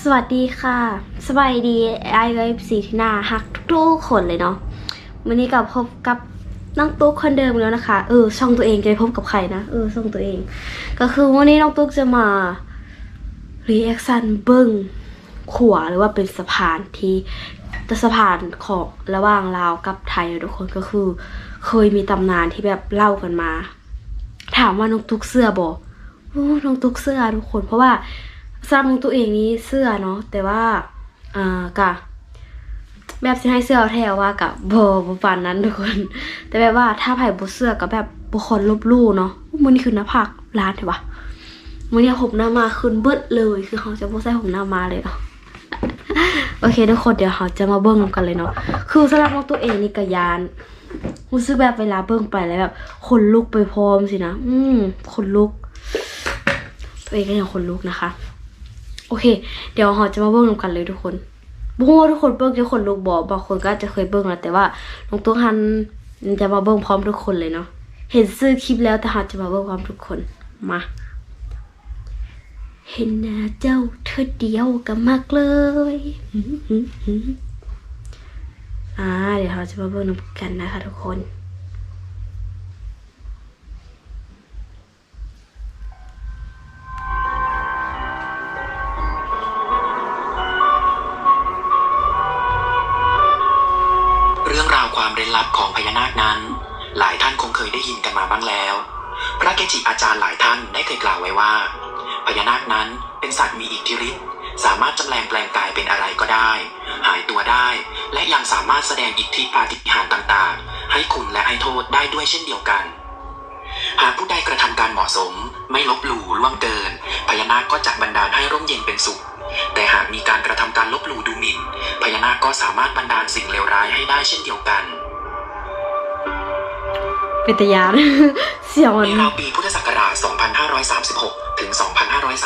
สวัสดีค่ะ สบายดีไอเอฟซีที่น่าฮักทุกๆคนเลยเนาะวันนี้กับพบกับน้องตุ๊กคนเดิมแล้วนะคะ เออช่องตัวเองจะพบกับใครนะ เออช่องตัวเอง ก็คือวันนี้น้องตุ๊กจะมารีแอคชั่นเบิ้งขวหรือว่าเป็นสะพานที่สะพานของระหว่างลาวกับไทยทุกคนก็คือ เคยมีตำนานที่แบบเล่ากันมา ถามว่าน้องตุ๊กเสื้อบอกน้องตุ๊กเสื้อทุกคน เพราะว่า สำหรับน้งตุ๊กเองนี้เสื้อเนาะแต่ว่าอ่ากะแบบสิให้เสื้อแถวว่ากะบบ่ปานนั้นทุกคน แต่แบบว่าถ้าไผ่บ่เสื้อก็แบบบ่คนลบลู่เนาะมื้อนี้คือหน้าผากร้านเถอะวะมือนี้ผมหน้ามาขึ้นเบิดเลยคือเขาจะบ่ใส่ผมหน้ามาเลยเนาะโอเคทุกคนเดี๋ยวเราจะมาเบิ่งกันเลยเนาะคือสำหรับน้งตัวเองนี่ก็ยานรู้สึกแบบเวลาเบิ่งไปแล้วแบบขนลุกไปพร้อมสินะอืมขนลุก ตัวเองก็ยังขนลุกนะคะ โอเค เดี๋ยวเราจะมาเบิ่งกันเลยทุกคนบุ้งว่าทุกคนเบิ่งจะขนลุกบอกบางคนก็อาจจะเคยเบิ่งแล้วแต่ว่าน้องตัวฮันจะมาเบิ่งพร้อมทุกคนเลยเนาะเห็นซื้อคลิปแล้วแต่เราจะมาเบิ่งพร้อมทุกคนมาเห็นหน้าเจ้าเธอเดียวก็มากเลยอ่าเดี๋ยวเราจะมาเบิ่งกันนะคะทุกคน กันมาบ้างแล้ว พระเกจิอาจารย์หลายท่านได้เคยกล่าวไว้ว่า พญานาคนั้นเป็นสัตว์มีอิทธิฤทธิ์สามารถจำแรงแปลงกายเป็นอะไรก็ได้ หายตัวได้ และยังสามารถแสดงอิทธิปาฏิหาริย์ต่างๆ ให้คุณและให้โทษได้ด้วยเช่นเดียวกัน หากผู้ใดกระทำการเหมาะสม ไม่ลบหลู่ล่วงเกิน พญานาคก็จะบันดาลให้ร่มเย็นเป็นสุข แต่หากมีการกระทำการลบหลู่ดูหมิ่น พญานาคก็สามารถบันดาลสิ่งเลวร้ายให้ได้เช่นเดียวกัน เป็นตยานเสียวมันในราวปีพุทธศักราช 2536 ถึง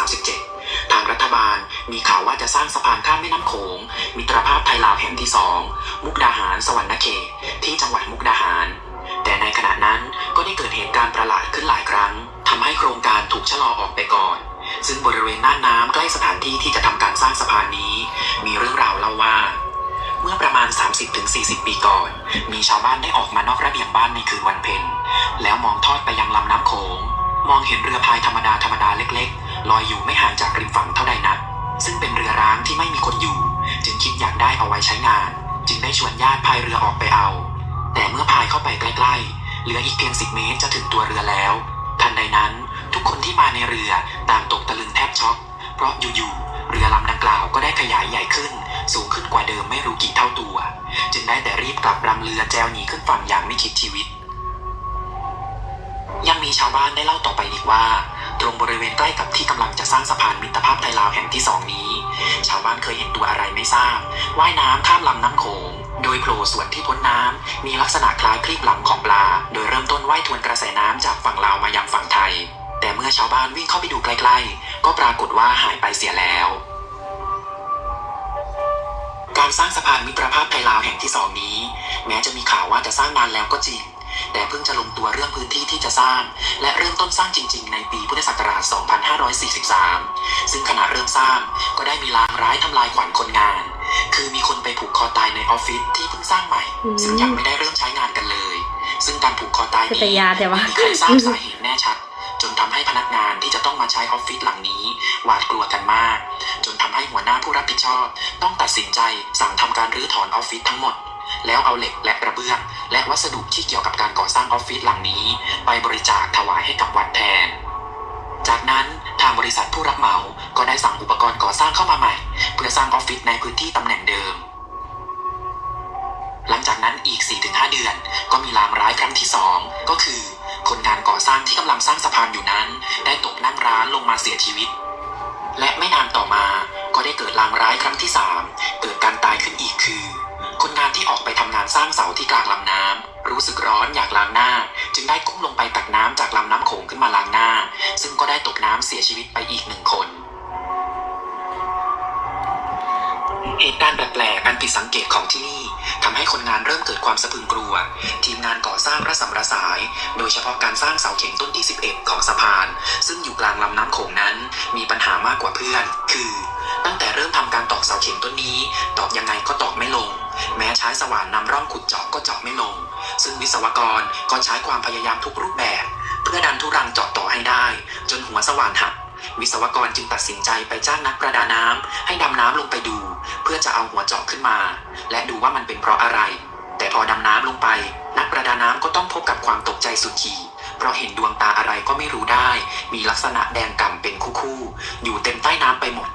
2537 ทางรัฐบาลมีข่าวว่าจะสร้างสะพานข้ามแม่น้ำโขง มิตรภาพไทยลาวแห่งที่สอง มุกดาหารสวรรณเขตที่จังหวัดมุกดาหาร แต่ในขณะนั้นก็ได้เกิดเหตุการณ์ประหลาดขึ้นหลายครั้งทำให้โครงการถูกชะลอออกไปก่อน ซึ่งบริเวณน่านน้ำใกล้สถานที่ที่จะทำการสร้างสะพานนี้ มีเรื่องราวเล่าว่า มื่อประมาณ 30-40 ปีก่อน มีชาวบ้านได้ออกมานอกระเบียงบ้านในคืนวันเพ็ญแล้วมองทอดไปยังลำน้ำโขง มองเห็นเรือพายธรรมดาธรรมดาเล็กๆ ลอยอยู่ไม่ห่างจากริมฝั่งเท่าใดนัก ซึ่งเป็นเรือร้างที่ไม่มีคนอยู่ จึงคิดอยากได้เอาไว้ใช้งาน จึงได้ชวนญาติพายเรือออกไปเอา แต่เมื่อพายเข้าไปใกล้ๆ เหลืออีกเพียง10เมตรจะถึงตัวเรือแล้ว ทันใดนั้น ทุกคนที่มาในเรือต่างตกตะลึงแทบช็อก เพราะอยู่ๆ เรือลำดังกล่าวก็ได้ขยายใหญ่ขึ้น สูงขึ้นกว่าเดิมไม่รู้กี่เท่าตัว จึงได้แต่รีบกลับลำเรือแจวหนีขึ้นฝั่งอย่างไม่คิดชีวิต ยังมีชาวบ้านได้เล่าต่อไปอีกว่า ตรงบริเวณใกล้กับที่กำลังจะสร้างสะพานมิตรภาพไทยลาวแห่งที่สองนี้ ชาวบ้านเคยเห็นตัวอะไรไม่ทราบว่ายน้ำข้ามลำน้ำโขงโดยโผล่ส่วนที่พ้นน้ำมีลักษณะคล้ายคลีบหลังของปลา โดยเริ่มต้นว่ายทวนกระแสน้ำจากฝั่งลาวมายังฝั่งไทย แต่เมื่อชาวบ้านวิ่งเข้าไปดูใกล้ๆ ก็ปรากฏว่าหายไปเสียแล้ว การสร้างสะพานมิตรภาพไทยลาวแห่งที่สองนี้ แม้จะมีข่าวว่าจะสร้างนานแล้วก็จริง แต่เพิ่งจะลงตัวเรื่องพื้นที่ที่จะสร้าง และเริ่มต้นสร้างจริง ๆ ในปีพุทธศักราช 2543 ซึ่งขณะเริ่มสร้างก็ได้มีลางร้ายทำลายขวัญคนงาน คือมีคนไปผูกคอตายในออฟฟิศที่เพิ่งสร้างใหม่อืมซึ่งยังไม่ได้เริ่มใช้งานกันเลย ซึ่งการผูกคอตายเป็นตานี้ยานแต่ว่าไม่มีใครทราบสาเหตุแน่ชัด จนทำให้พนักงานที่จะต้องมาใช้ออฟฟิศหลังนี้หวาดกลัวกันมากจนทำ ให้หัวหน้าผู้รับผิดชอบ ต้องตัดสินใจสั่งทำการรื้อถอนออฟฟิศทั้งหมด แล้วเอาเหล็กและกระเบื้อง และวัสดุที่เกี่ยวกับการก่อสร้างออฟฟิศหลังนี้ ไปบริจาคถวายให้กับวัดแทน จากนั้นทางบริษัทผู้รับเหมาก็ได้สั่งอุปกรณ์ก่อสร้างเข้ามาใหม่ เพื่อสร้างออฟฟิศในพื้นที่ตำแหน่งเดิม หลังจากนั้นอีก 4-5 เดือน ก็มีลางร้ายครั้งที่ 2 ก็คือ คนงานก่อสร้างที่กำลังสร้างสะพานอยู่นั้น ได้ตกนั่งร้านลงมาเสียชีวิต และไม่นานต่อมาก็ได้เกิดลางร้ายครั้งที่ 3 เกิดการตายขึ้นอีกคือ คนงานที่ออกไปทำงานสร้างเสาที่กลางลำน้ำรู้สึกร้อนอยากล้างหน้า จึงได้ก้มลงไปตักน้ำจากลำน้ำโขงขึ้นมาล้างหน้า ซึ่งก็ได้ตกน้ำเสียชีวิตไปอีกหนึ่งคน เหตุการณ์แปลกๆอันผิดสังเกตของที่นี่ทำให้คนงานเริ่มเกิดความสะพึงกลัว ทีมงานก่อสร้างระสำระสาย โดยเฉพาะการสร้างเสาเข็มต้นที่ 11 ของสะพาน ซึ่งอยู่กลางลำน้ำโขงนั้น มีปัญหามากกว่าเพื่อน คือ ตั้งแต่เริ่มทำการตอกเสาเข็มต้นนี้ ตอกยังไงก็ตอกไม่ลง แม้ใช้สว่านนำร่องขุดเจาะก็เจาะไม่ลง ซึ่งวิศวกรก็ใช้ความพยายามทุกรูปแบบ เพื่อดันทุรังเจาะต่อให้ได้ จนหัวสว่านหัก วิศวกรจึงตัดสินใจไปจ้างนักประดาน้ำให้ดำน้ำลงไปดู เพื่อจะเอาหัวเจาะขึ้นมา และดูว่ามันเป็นเพราะอะไร แต่พอดำน้ำลงไป นักประดาน้ำก็ต้องพบกับความตกใจสุดขีดเพราะเห็นดวงตาอะไรก็ไม่รู้ได้ มีลักษณะแดงก่ำเป็นคู่ๆ อยู่เต็มใต้น้ำไปหมด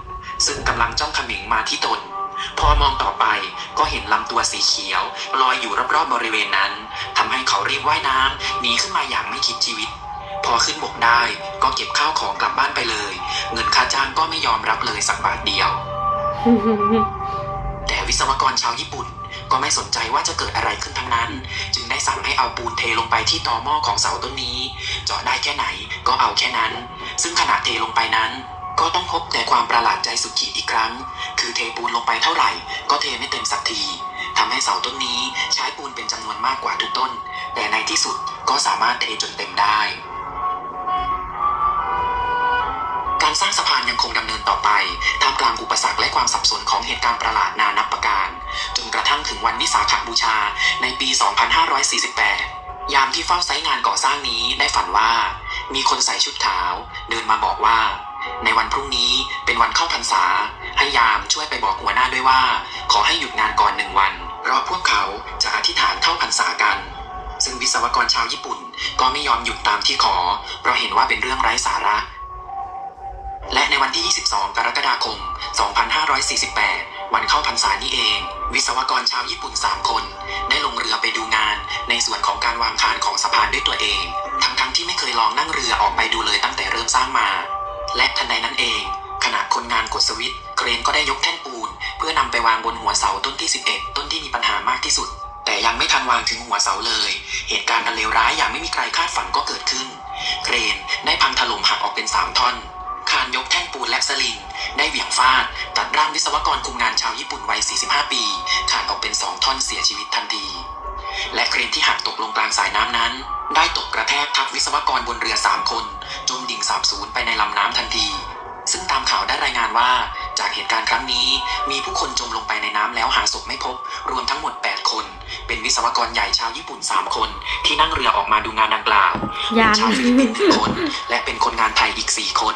ซึ่งกำลังจ้องเขมิงมาที่ตน พอมองต่อไปก็เห็นลำตัวสีเขียว ลอยอยู่รอบๆบริเวณนั้นทำให้เขารีบว่ายน้ำหนีขึ้นมาอย่างไม่คิดชีวิต พอขึ้นบกได้ก็เก็บข้าวของกลับบ้านไปเลย เงินค่าจ้างก็ไม่ยอมรับเลยสักบาทเดียว แต่วิศวกรชาวญี่ปุ่นก็ไม่สนใจว่าจะเกิดอะไรขึ้นทั้งนั้น จึงได้สั่งให้เอาปูนเทลงไปที่ตอหม้อของเสาต้นนี้ เจาะได้แค่ไหนก็เอาแค่นั้น ซึ่งขณะเทลงไปนั้น ก็ต้องพบแต่ความประหลาดใจสุดขีดอีกครั้ง คือเทปูนลงไปเท่าไหร่ ก็เทไม่เต็มสักทีทำให้เสาต้นนี้ใช้ปูนเป็นจำนวนมากกว่าทุกต้น แต่ในที่สุดก็สามารถเทจนเต็มได้ การสร้างสะพานยังคงดำเนินต่อไปท่ามกลางอุปสรรคและความสับสนของเหตุการณ์ประหลาดนานับประการ จนกระทั่งถึงวันวิสาขบูชาในปี 2548 ยามที่เฝ้าไซงานก่อสร้างนี้ได้ฝันว่า มีคนใส่ชุดขาว เดินมาบอกว่า ในวันพรุ่งนี้เป็นวันเข้าพรรษา ให้ยามช่วยไปบอกหัวหน้าด้วยว่า ขอให้หยุดงานก่อนหนึ่งวันเพราะพวกเขาจะอธิษฐานเข้าพรรษากันซึ่งวิศวกรชาวญี่ปุ่นก็ไม่ยอมหยุดตามที่ขอ เพราะเห็นว่าเป็นเรื่องไร้สาระ และในวันที่ 22 กรกฎาคม 2548 วันเข้าพรรษานี่เอง วิศวกรชาวญี่ปุ่น 3 คน ได้ลงเรือไปดูงาน ในส่วนของการวางคานของสะพานด้วยตัวเอง ทั้งๆที่ไม่เคยลองนั่งเรือออกไปดูเลยตั้งแต่เริ่มสร้างมา และทันใดนั้นเอง ขณะคนงานกดสวิตช์เครนก็ได้ยกแท่นปูน เพื่อนำไปวางบนหัวเสาต้นที่ 11 ต้นที่มีปัญหามากที่สุด แต่ยังไม่ทันวางถึงหัวเสาเลย เหตุการณ์อันเลวร้ายอย่างไม่มีใครคาดฝันก็เกิดขึ้น เครนได้พังถล่มหักออกเป็น3ท่อน คานยกแท่นปูนและสลิง ได้เหวี่ยงฟาด ตัดร่างวิศวกรคุมงานชาวญี่ปุ่นวัย 45 ปี ขาดออกเป็น 2 ท่อนเสียชีวิตทันที และเครนที่หักตกลงกลางสายน้ำนั้น ได้ตกกระแทกทับวิศวกรบนเรือ 3 คน จมดิ่งสาบสูญไปในลำน้ำทันที ซึ่งตามข่าวได้รายงานว่า จากเหตุการณ์ครั้งนี้ มีผู้คนจมลงไปในน้ำแล้วหาศพไม่พบ รวมทั้งหมด 8 คน เป็นวิศวกรใหญ่ชาวญี่ปุ่น 3 คน ที่นั่งเรือออกมาดูงานดังกล่าวยัเป็นงชาวฟิลิปปินส์หนึ่งคน และเป็นคนงานไทยอีก 4 คน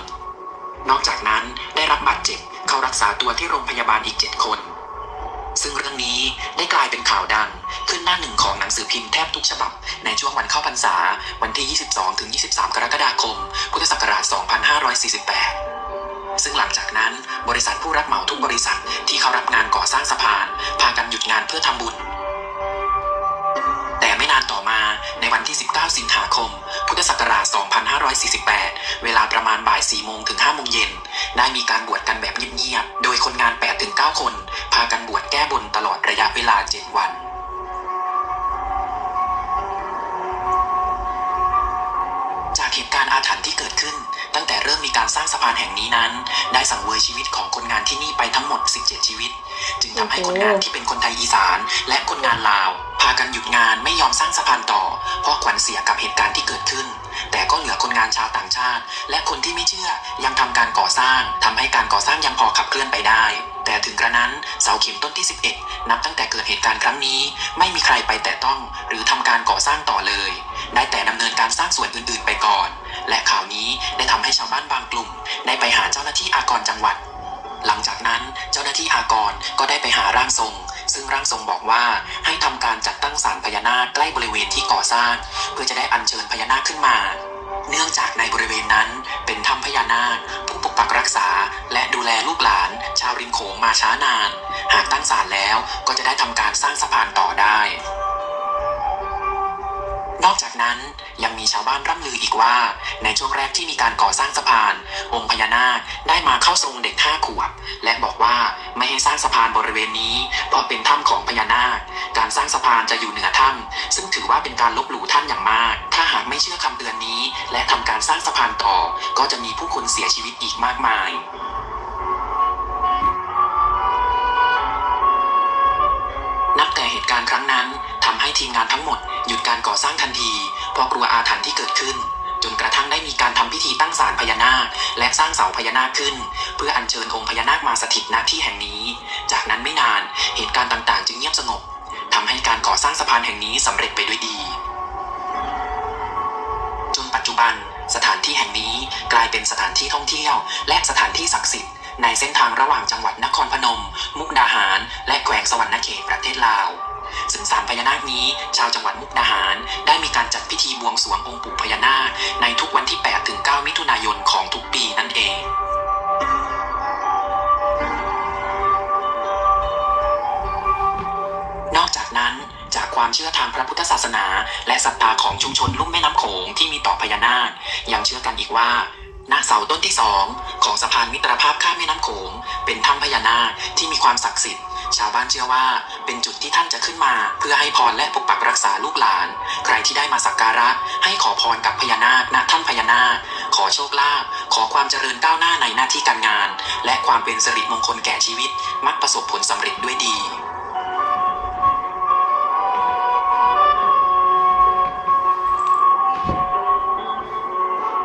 นอกจากนั้นได้รับบาดเจ็บเข้ารักษาตัวที่โรงพยาบาลอีก 7 คน ซึ่งเรื่องนี้ได้กลายเป็นข่าวดัง ขึ้นหน้าหนึ่งของหนังสือพิมพ์แทบทุกฉบับ ในช่วงวันเข้าพรรษา วันที่ 22 ถึง 23 กรกฎาคม พุทธศักราช 2548ซึ่งหลังจากนั้นบริษัทผู้รับเหมาทุกบริษัทที่เข้ารับงานก่อสร้างสะพาน พากันหยุดงานเพื่อทำบุญ แต่ไม่นานต่อมาในวันที่ 19 สิงหาคม พุทธศักราช ได้มีการบวชกันแบบเงียบๆ โดยคนงาน 8-9 คน พากันบวชแก้บนตลอดระยะเวลา 7 วันจากเหตุการณ์อาถรรพ์ที่เกิดขึ้น ตั้งแต่เริ่มมีการสร้างสะพานแห่งนี้นั้น ได้สังเวยชีวิตของคนงานที่นี่ไปทั้งหมด 17 ชีวิต จึงทำให้คนงานที่เป็นคนไทยอีสาน และคนงานลาว พากันหยุดงานไม่ยอมสร้างสะพานต่อ เพราะขวัญเสียกับเหตุการณ์ที่เกิดขึ้น คนงานชาวต่างชาติ และคนที่ไม่เชื่อยังทำการก่อสร้างทำให้การก่อสร้างยังพอขับเคลื่อนไปได้ แต่ถึงกระนั้นเสาเข็มต้นที่ 11 นับตั้งแต่เกิดเหตุการณ์ครั้งนี้ ไม่มีใครไปแตะต้องหรือทำการก่อสร้างต่อเลยได้แต่ดำเนินการสร้างส่วนอื่นๆ ไปก่อน และข่าวนี้ได้ทำให้ชาวบ้านบางกลุ่ม ได้ไปหาเจ้าหน้าที่อากรจังหวัด หลังจากนั้นเจ้าหน้าที่อากรก็ได้ไปหาร่างทรงซึ่งร่างทรงบอกว่าให้ทำการจัดตั้งศาลพญานาคใกล้บริเวณที่ก่อสร้าง เพื่อจะได้อัญเชิญพญานาคขึ้นมา เนื่องจากในบริเวณนั้นเป็นถ้ำพญานาคผู้ปกปักรักษา และดูแลลูกหลาน ชาวริมโขงมาช้านาน หากตั้งศาลแล้วก็จะได้ทำการสร้างสะพานต่อได้ นอกจากนั้นยังมีชาวบ้านร่ำลืออีกว่า ในช่วงแรกที่มีการก่อสร้างสะพาน องค์พญานาคได้มาเข้าทรงเด็กห้าขวบ และบอกว่าไม่ให้สร้างสะพานบริเวณนี้เพราะเป็นถ้ำของพญานาค การสร้างสะพานจะอยู่เหนือถ้ำซึ่งถือว่าเป็นการลบหลู่ท่านอย่างมาก ถ้าหากไม่เชื่อคำเตือนนี้ และทำการสร้างสะพานต่อ ก็จะมีผู้คนเสียชีวิตอีกมากมาย ทีมงานทั้งหมดหยุดการก่อสร้างทันทีเพราะกลัวอาถรรพ์ที่เกิดขึ้น จนกระทั่งได้มีการทำพิธีตั้งศาลพญานาค และสร้างเสาพญานาคขึ้น เพื่ออัญเชิญองค์พญานาคมาสถิตณที่แห่งนี้ จากนั้นไม่นานเหตุการณ์ต่างๆ จึงเงียบสงบทำให้การก่อสร้างสะพานแห่งนี้สำเร็จไปด้วยดี จนปัจจุบันสถานที่แห่งนี้กลายเป็นสถานที่ท่องเที่ยว และสถานที่ศักดิ์สิทธิ์ในเส้นทางระหว่างจังหวัดนครพนม มุกดาหาร และแขวงสวรรณเขตประเทศลาว ซึ่งศาลพญานาคนี้ ชาวจังหวัดมุกดาหาร ได้มีการจัดพิธีบวงสรวงองค์ปู่พญานาค ในทุกวันที่ 8 ถึง 9 มิถุนายนของทุกปีนั่นเองนอกจากนั้นจากความเชื่อทางพระพุทธศาสนา และศรัทธาของชุมชนลุ่มแม่น้ำโขงที่มีต่อพญานาค ยังเชื่อกันอีกว่าณเสาต้นที่สองของสะพานมิตรภาพข้ามแม่น้ำโขง เป็นถ้ำพญานาคที่มีความศักดิ์สิทธิ์ ชาวบ้านเชื่อว่า เป็นจุดที่ท่านจะขึ้นมา เพื่อให้พรและปกปักรักษาลูกหลาน ใครที่ได้มาสักการะ ให้ขอพรกับพญานาคณถ้ำพญานาค ขอโชคลาภขอความเจริญก้าวหน้าในหน้าที่การงาน และความเป็นสิริมงคลแก่ชีวิต มักประสบผลสำเร็จด้วยดี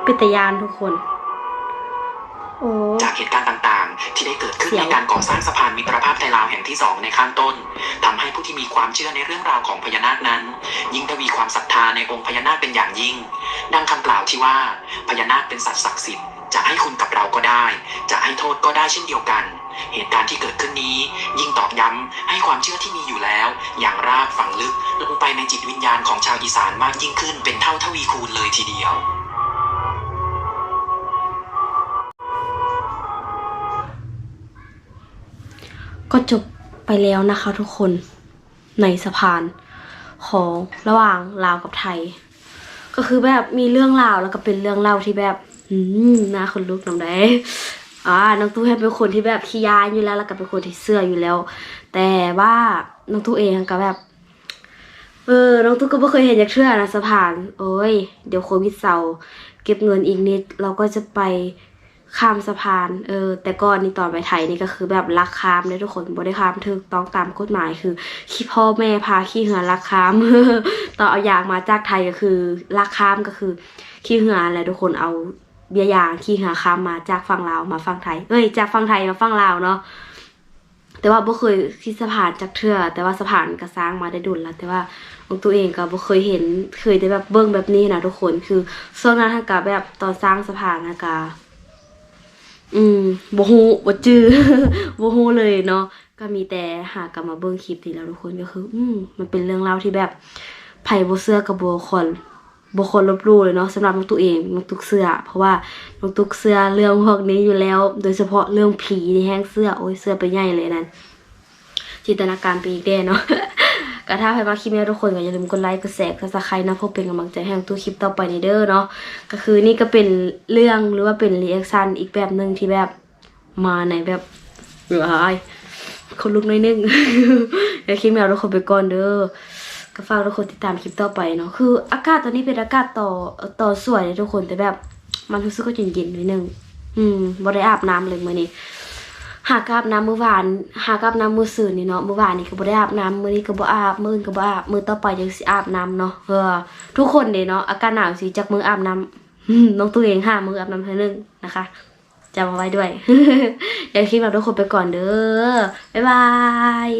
ปิตยานทุกคน โอ้จากเหตุการณ์ต่างๆ ที่ได้เกิดขึ้นเสียในงการก่อสร้างสะพานมิตรภาพไทยลาวแห่งที่สองในข้างต้นทำให้ผู้ที่มีความเชื่อในเรื่องราวของพญานาคนั้น ยิ่งทวีความศรัทธาในองค์พญานาคเป็นอย่างยิ่ง ดังคำกล่าวที่ว่าพญานาคเป็นสัตว์ศักดิ์สิทธิ์จะให้คุณกับเราก็ได้ จะให้โทษก็ได้เช่นเดียวกัน เหตุการณ์ที่เกิดขึ้นนี้ ยิ่งตอกย้ำให้ความเชื่อที่มีอยู่แล้ว อย่างรากฝังลึกลงไปในจิตวิญญาณของชาวอีสานมากยิ่งขึ้นเป็นเท่าทวีคูณเลยทีเดียว ก็จบไปแล้วนะคะทุกคนในสะพานของระหว่างลาวกับไทย ก็คือแบบมีเรื่องราวแล้วก็เป็นเรื่องเล่าที่แบบอืมน่าคนลุกน้ำได้อ่าน้องตู้เป็นคนที่แบบขี้ยานอยู่แล้ว แล้วก็เป็นคนที่เชื่ออยู่แล้ว แต่ว่าน้องตู้เองก็แบบ เออ น้องตู้ก็ไม่เคยเห็นจากเชื่อนะสะพาน โอ้ย เดี๋ยวโควิดเซาเก็บเงินอีกนิด เราก็จะไป ข้ามสะพาน เออ แต่ก่อนนี่ตอนไปไทยนี่ก็คือแบบลักข้ามเลยทุกคนบ่ได้ข้ามถูกต้องตามกฎหมายคือขี้พ่อแม่พาขี้เหือลักข้ามตอนเอายางมาจากไทยก็คือลักข้ามก็คือขี้เหือแหละทุกคนเอาเบียร์ยางขี้เหือข้ามมาจากฝั่งลาวมาฝั่งไทย เอ้ย จากฝั่งไทยมาฝั่งลาวเนาะ แต่ว่าบ่เคยที่สะพานจากเทื่อแต่ว่าสะพานก็สร้างมาได้ดุลแล้วแต่ว่าของตัวเองก็บ่เคยเห็นเคยได้แบบเบิ่งแบบนี้นะทุกคนคือช่วงนั้นทางกะแบบตอนสร้างสะพานนะกะ อืมบ่ฮู้บ่จื้อบ่ฮู้เลยเนาะก็มีแต่หากลับมาเบิ่งคลิปนี้แล้วทุกคนก็คือ อืมมันเป็นเรื่องราที่แบบไผ่บ่เชื่อก็บ่ควรบ่ควรลบลู่เลยเนาะสำหรับน้องตัวเองน้องตุ๊กเสื้อ เพราะว่าน้องตุ๊กเสื้อเรื่องพวกนี้อยู่แล้ว โดยเฉพาะเรื่องผีนี่แห้งเสื้อโอ้ยเสื้อไปใหญ่เลยนั่นจินตนาการไปอีกแน่เนาะ ก็ถ้าใครมาคลิปนี้ทุกคนก็อย่าลืมกดไลค์กดแชร์กดซับสไครต์นะเพื่อเป็นกำลังใจให้ทำตัวคลิปต่อไปในเด้อเนาะก็คือนี่ก็เป็นเรื่องหรือว่าเป็นรีแอคชั่นอีกแบบหนึ่งที่แบบมาในแบบว้ายคนลุกน้อยนึงเดี๋ยวคลิปนี้เราทุกคนไปก่อนเด้อก็ฝากทุกคนติดตามคลิปต่อไปเนาะคืออากาศตอนนี้เป็นอากาศต่อต่อสวยเลยทุกคนแต่แบบ มันรู้สึกก็เย็นๆน่อยนึงอืมบ่ได้อาบน้ำเลยมื้อนี้ หากอาบน้ำมือหวานหากอาบน้ำมือสื่นนี่เนาะมือหวานนี่ก็บ่ได้อาบน้ำมือนี่ก็บ่อาบมืออื่นก็บ่อาบมือต่อไปยังสิอาบน้ำเนาะเออทุกคนเด้เนาะอากาศหนาวสิจากมืออาบน้ำน้องตัวเองห้ามืออาบน้ำเท่านึงนะคะจำเอาไว้ด้วย อย่าคิดแบบทุกคนไปก่อนเด้อบ๊ายบาย